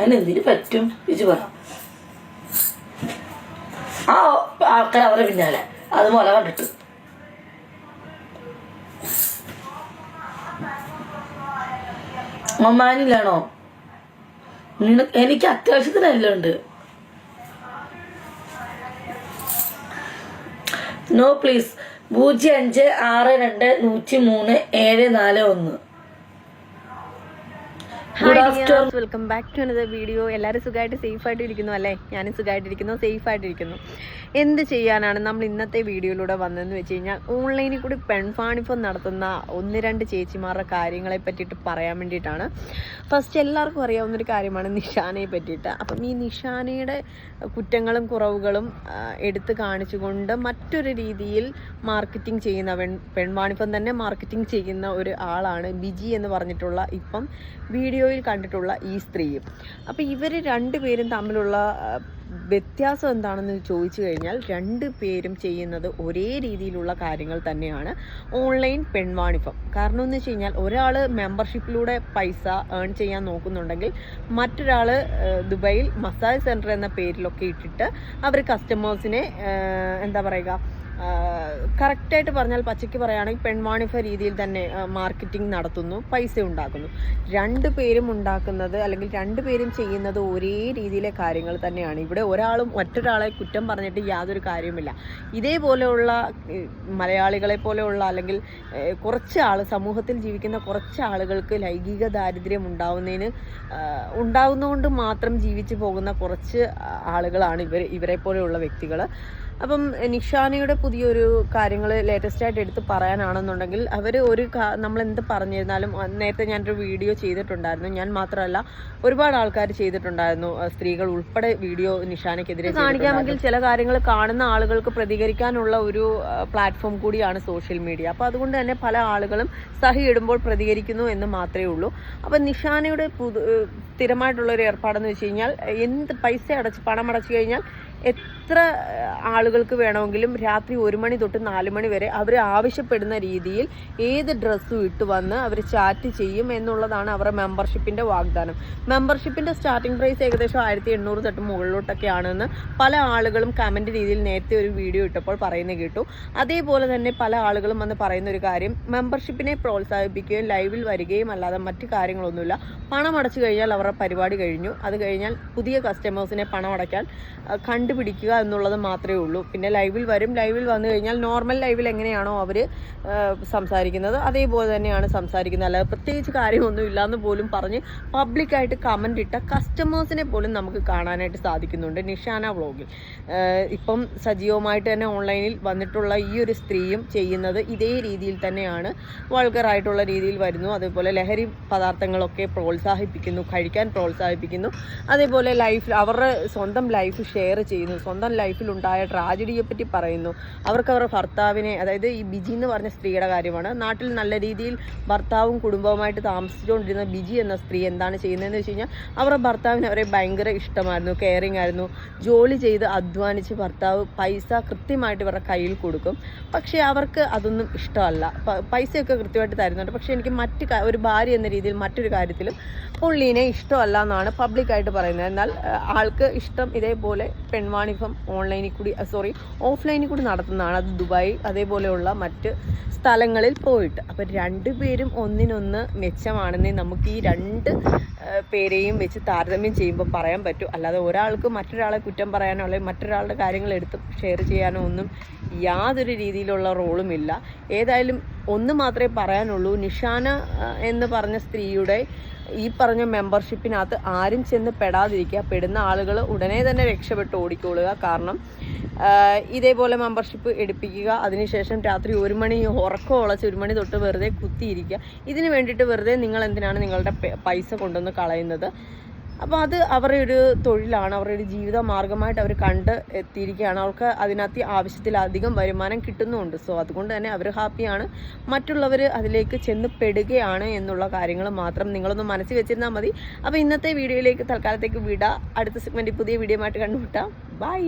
അതിന് എന്തിനു പറ്റും? വിജു പറ. ആ ആൾക്കാർ അവരെ പിന്നാലെ. അത് മുല കണ്ടിട്ട് ഒമാനിലാണോ എനിക്ക് അത്യാവശ്യത്തിനെല്ലാം ഉണ്ട്. നോ പ്ലീസ് പൂജ്യം അഞ്ച് ആറ് രണ്ട് നൂറ്റി മൂന്ന് ഏഴ് നാല് ഒന്ന്. Welcome back to another video എല്ലാവരും സുഖമായിട്ട് സേഫ് ആയിട്ട് ഇരിക്കുന്നു അല്ലേ? ഞാനും സുഖമായിട്ടിരിക്കുന്നു സേഫ് ആയിട്ടിരിക്കുന്നു എന്ത് ചെയ്യാനാണ് നമ്മൾ ഇന്നത്തെ വീഡിയോയിലൂടെ വന്നതെന്ന് വെച്ച് കഴിഞ്ഞാൽ ഓൺലൈനിൽ കൂടി പെൺഫാണിപ്പം നടത്തുന്ന ഒന്ന് രണ്ട് ചേച്ചിമാരുടെ കാര്യങ്ങളെ പറ്റിയിട്ട് പറയാൻ വേണ്ടിയിട്ടാണ്. ഫസ്റ്റ് എല്ലാവർക്കും അറിയാവുന്നൊരു കാര്യമാണ് നിഷാനയെ പറ്റിയിട്ട്. അപ്പം ഈ നിഷാനയുടെ കുറ്റങ്ങളും കുറവുകളും എടുത്ത് കാണിച്ചുകൊണ്ട് മറ്റൊരു രീതിയിൽ മാർക്കറ്റിംഗ് ചെയ്യുന്ന പെൺ പെൺവാണിപ്പം തന്നെ മാർക്കറ്റിംഗ് ചെയ്യുന്ന ഒരു ആളാണ് ബിജി എന്ന് പറഞ്ഞിട്ടുള്ള ഇപ്പം വീഡിയോയിൽ കണ്ടിട്ടുള്ള ഈ സ്ത്രീയും. അപ്പോൾ ഇവർ രണ്ടുപേരും തമ്മിലുള്ള വ്യത്യാസം എന്താണെന്ന് ചോദിച്ചു കഴിഞ്ഞാൽ രണ്ട് പേരും ചെയ്യുന്നത് ഒരേ രീതിയിലുള്ള കാര്യങ്ങൾ തന്നെയാണ്. ഓൺലൈൻ പെൺവാണിപ്പം കാരണം എന്ന് വെച്ച് കഴിഞ്ഞാൽ ഒരാൾ മെമ്പർഷിപ്പിലൂടെ പൈസ ഏൺ ചെയ്യാൻ നോക്കുന്നുണ്ടെങ്കിൽ മറ്റൊരാൾ ദുബായിൽ മസാജ് സെന്റർ എന്ന പേരിലൊക്കെ ഇട്ടിട്ട് അവർ കസ്റ്റമേഴ്സിനെ എന്താ പറയുക കറക്റ്റായിട്ട് പറഞ്ഞാൽ പച്ചയ്ക്ക് പറയുകയാണെങ്കിൽ പെൺവാണിഭ രീതിയിൽ തന്നെ മാർക്കറ്റിംഗ് നടത്തുന്നു പൈസ ഉണ്ടാക്കുന്നു. രണ്ട് പേരും ഉണ്ടാക്കുന്നത് അല്ലെങ്കിൽ രണ്ട് പേരും ചെയ്യുന്നത് ഒരേ രീതിയിലെ കാര്യങ്ങൾ തന്നെയാണ്. ഇവിടെ ഒരാളും മറ്റൊരാളെ കുറ്റം പറഞ്ഞിട്ട് യാതൊരു കാര്യവുമില്ല. ഇതേപോലെയുള്ള മലയാളികളെ പോലെയുള്ള അല്ലെങ്കിൽ കുറച്ച് ആൾ സമൂഹത്തിൽ ജീവിക്കുന്ന കുറച്ച് ആളുകൾക്ക് ലൈംഗിക ദാരിദ്ര്യം ഉണ്ടാവുന്നതിന് ഉണ്ടാവുന്നതുകൊണ്ട് മാത്രം ജീവിച്ചു പോകുന്ന കുറച്ച് ആളുകളാണ് ഇവർ ഇവരെ പോലെയുള്ള വ്യക്തികൾ അപ്പം നിഷാനയുടെ പുതിയൊരു കാര്യങ്ങൾ ലേറ്റസ്റ്റ് ആയിട്ട് എടുത്ത് പറയാനാണെന്നുണ്ടെങ്കിൽ അവർ ഒരു നമ്മൾ എന്ത് പറഞ്ഞിരുന്നാലും നേരത്തെ ഞാനൊരു വീഡിയോ ചെയ്തിട്ടുണ്ടായിരുന്നു. ഞാൻ മാത്രമല്ല ഒരുപാട് ആൾക്കാർ ചെയ്തിട്ടുണ്ടായിരുന്നു. സ്ത്രീകൾ ഉൾപ്പെടെ വീഡിയോ നിഷാനയ്ക്കെതിരെ കാണിക്കാമെങ്കിൽ ചില കാര്യങ്ങൾ കാണുന്ന ആളുകൾക്ക് പ്രതികരിക്കാനുള്ള ഒരു പ്ലാറ്റ്ഫോം കൂടിയാണ് സോഷ്യൽ മീഡിയ. അപ്പോൾ അതുകൊണ്ട് തന്നെ പല ആളുകളും സഹി ഇടുമ്പോൾ പ്രതികരിക്കുന്നു എന്ന് മാത്രമേ ഉള്ളൂ. അപ്പം നിഷാനയുടെ പുതു സ്ഥിരമായിട്ടുള്ളൊരു സ്ഥിരമായിട്ടുള്ള ഒരു ഏർപ്പാടെന്ന് വെച്ച് കഴിഞ്ഞാൽ എന്ത് പൈസ അടച്ച് പണം അടച്ചു കഴിഞ്ഞാൽ എത്ര ഏഹ്, ആളുകൾക്ക് വേണമെങ്കിലും രാത്രി ഒരു മണി തൊട്ട് നാല് മണി വരെ അവർ ആവശ്യപ്പെടുന്ന രീതിയിൽ ഏത് ഡ്രസ്സും ഇട്ട് വന്ന് അവർ ചാറ്റ് ചെയ്യും എന്നുള്ളതാണ് അവരുടെ മെമ്പർഷിപ്പിന്റെ വാഗ്ദാനം. മെമ്പർഷിപ്പിന്റെ സ്റ്റാർട്ടിംഗ് പ്രൈസ് ഏകദേശം ആയിരത്തി എണ്ണൂറ് തൊട്ട് മുകളിലോട്ടൊക്കെയാണെന്ന് പല ആളുകളും കമന്റ് രീതിയിൽ നേരത്തെ ഒരു വീഡിയോ ഇട്ടപ്പോൾ പറയുന്നത് കേട്ടു. അതേപോലെ തന്നെ പല ആളുകളും വന്ന് പറയുന്ന ഒരു കാര്യം മെമ്പർഷിപ്പിനെ പ്രോത്സാഹിപ്പിക്കുകയും ലൈവിൽ വരികയും അല്ലാതെ മറ്റു കാര്യങ്ങളൊന്നുമില്ല. പണം അടച്ചു കഴിഞ്ഞാൽ അവരുടെ പരിപാടി കഴിഞ്ഞു. അത് കഴിഞ്ഞാൽ പുതിയ കസ്റ്റമേഴ്സിനെ പണം അടയ്ക്കാൻ കണ്ടുപിടിക്കുക എന്നുള്ളത് മാത്രമേ ഉള്ളൂ. പിന്നെ ലൈവിൽ വരും. ലൈവിൽ വന്നു കഴിഞ്ഞാൽ നോർമൽ ലൈവിൽ എങ്ങനെയാണോ അവർ സംസാരിക്കുന്നത്. അതേപോലെ തന്നെയാണ് സംസാരിക്കുന്നത്. അല്ലാതെ പ്രത്യേകിച്ച് കാര്യമൊന്നും ഇല്ലാന്ന് പോലും പറഞ്ഞ് പബ്ലിക്കായിട്ട് കമന്റ് ഇട്ട കസ്റ്റമേഴ്സിനെ പോലും നമുക്ക് കാണാനായിട്ട് സാധിക്കുന്നുണ്ട് നിഷാന വ്ളോഗിൽ. ഇപ്പം സജീവമായിട്ട് തന്നെ ഓൺലൈനിൽ വന്നിട്ടുള്ള ഈ ഒരു സ്ത്രീയും ചെയ്യുന്നത് ഇതേ രീതിയിൽ തന്നെയാണ്. വൾഗറായിട്ടുള്ള രീതിയിൽ വരുന്നു. അതേപോലെ ലഹരി പദാർത്ഥങ്ങളൊക്കെ പ്രോത്സാഹിപ്പിക്കുന്നു കഴിക്കാൻ പ്രോത്സാഹിപ്പിക്കുന്നു. അതേപോലെ ലൈഫിൽ അവരുടെ സ്വന്തം ലൈഫ് ഷെയർ ചെയ്യുന്നു. സ്വന്തം ലൈഫിലുണ്ടായ ട്രാജഡിയെ പറ്റി പറയുന്നു. അവർക്ക് അവരുടെ ഭർത്താവിനെ അതായത് ഈ ബിജി എന്ന് പറഞ്ഞ സ്ത്രീയുടെ കാര്യമാണ്. നാട്ടിൽ നല്ല രീതിയിൽ ഭർത്താവും കുടുംബവുമായിട്ട് താമസിച്ചുകൊണ്ടിരുന്ന ബിജി എന്ന സ്ത്രീ എന്താണ് ചെയ്യുന്നതെന്ന് വെച്ച് കഴിഞ്ഞാൽ അവരുടെ ഭർത്താവിന് അവരെ ഭയങ്കര ഇഷ്ടമായിരുന്നു കെയറിങ് ആയിരുന്നു. ജോലി ചെയ്ത് അധ്വാനിച്ച് ഭർത്താവ് പൈസ കൃത്യമായിട്ട് ഇവരുടെ കയ്യിൽ കൊടുക്കും. പക്ഷേ അവർക്ക് അതൊന്നും ഇഷ്ടമല്ല. പൈസയൊക്കെ കൃത്യമായിട്ട് തരുന്നുണ്ട്. പക്ഷേ എനിക്ക് മറ്റ് ഒരു ഭാര്യ എന്ന രീതിയിൽ മറ്റൊരു കാര്യത്തിലും പുള്ളീനെ ഇഷ്ടമല്ല എന്നാണ് പബ്ലിക്കായിട്ട് പറയുന്നത്. എന്നാൽ ആൾക്ക് ഇഷ്ടം ഇതേപോലെ പെൺവാണിഭം ഓൺലൈനിൽ കൂടി സോറി ഓഫ്ലൈനിൽ കൂടി നടത്തുന്നതാണ് അത് ദുബായ് അതേപോലെയുള്ള മറ്റ് സ്ഥലങ്ങളിൽ പോയിട്ട്. അപ്പം രണ്ടുപേരും ഒന്നിനൊന്ന് മെച്ചമാണെന്നേ നമുക്ക് ഈ രണ്ട് പേരെയും വെച്ച് താരതമ്യം ചെയ്യുമ്പോൾ പറയാൻ പറ്റും. അല്ലാതെ ഒരാൾക്ക് മറ്റൊരാളെ കുറ്റം പറയാനോ അല്ലെങ്കിൽ മറ്റൊരാളുടെ കാര്യങ്ങൾ എടുത്ത് ഷെയർ ചെയ്യാനോ ഒന്നും യാതൊരു രീതിയിലുള്ള റോളുമില്ല ഏതായാലും ഒന്ന് മാത്രമേ പറയാനുള്ളൂ. നിഷാന എന്ന് പറഞ്ഞ സ്ത്രീയുടെ ഈ പറഞ്ഞ മെമ്പർഷിപ്പിനകത്ത് ആരും ചെന്ന് പെടാതിരിക്കുക. പെടുന്ന ആളുകൾ ഉടനെ തന്നെ രക്ഷപ്പെട്ട് ഓടിക്കൊള്ളുക കാരണം ഇതേപോലെ മെമ്പർഷിപ്പ് എടുപ്പിക്കുക അതിനുശേഷം രാത്രി ഒരു മണി ഉറക്കം ഉളച്ച് ഒരു മണി തൊട്ട് വെറുതെ കുത്തിയിരിക്കുക. ഇതിന് വേണ്ടിയിട്ട് വെറുതെ നിങ്ങൾ എന്തിനാണ് നിങ്ങളുടെ പൈസ കൊണ്ടുവന്ന് കളയുന്നത്? അപ്പോൾ അത് അവരുടെ ഒരു തൊഴിലാണ് അവരുടെ ഒരു ജീവിത മാർഗമായിട്ട് അവർ കണ്ട് എത്തിയിരിക്കുകയാണ്. അവർക്ക് അതിനകത്ത് ആവശ്യത്തിലധികം വരുമാനം കിട്ടുന്നുമുണ്ട്. സോ അതുകൊണ്ട് തന്നെ അവർ ഹാപ്പിയാണ് മറ്റുള്ളവർ അതിലേക്ക് ചെന്ന് പെടുകയാണ് എന്നുള്ള കാര്യങ്ങൾ മാത്രം നിങ്ങളൊന്ന് മനസ്സിൽ വെച്ചിരുന്നാൽ മതി. അപ്പോൾ ഇന്നത്തെ വീഡിയോയിലേക്ക് തൽക്കാലത്തേക്ക് വിടാം. അടുത്ത സെഗ്മെന്റ് പുതിയ വീഡിയോ ആയിട്ട് കണ്ടുമുട്ടാം. ബൈ